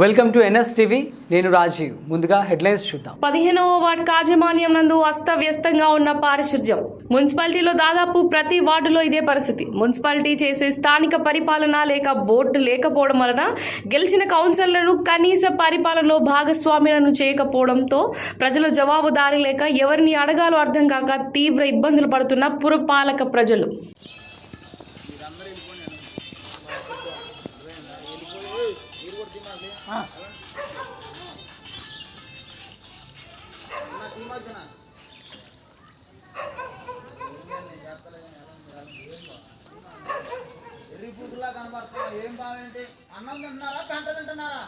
Welcome to NS TV నేను రాజీవ్. ముందుగా headlines చూద్దాం. పదిహేనవ వార్డ్ కాజమాన్యం నందు అస్తవ్యస్తంగా ఉన్న పారిశుధ్యం. మున్సిపాలిటీలో దాదాపు ప్రతి వార్డులో ఇదే పరిస్థితి. మున్సిపాలిటీ చేసే స్థానిక పరిపాలన లేక బోర్డు లేకపోవడం వలన గెలిచిన కౌన్సిలర్లు కనీస పరిపాలనలో భాగస్వామ్యాలను చేయకపోవడంతో ప్రజలు జవాబుదారీ లేక ఎవరిని అడగాలో అర్థం కాక తీవ్ర ఇబ్బందులు పడుతున్న పురపాలక ప్రజలు. ఎర్రిపూసలా కనబడుతున్నా ఏం బావేంటి అన్నం తింటున్నారా పెంట తింటున్నారా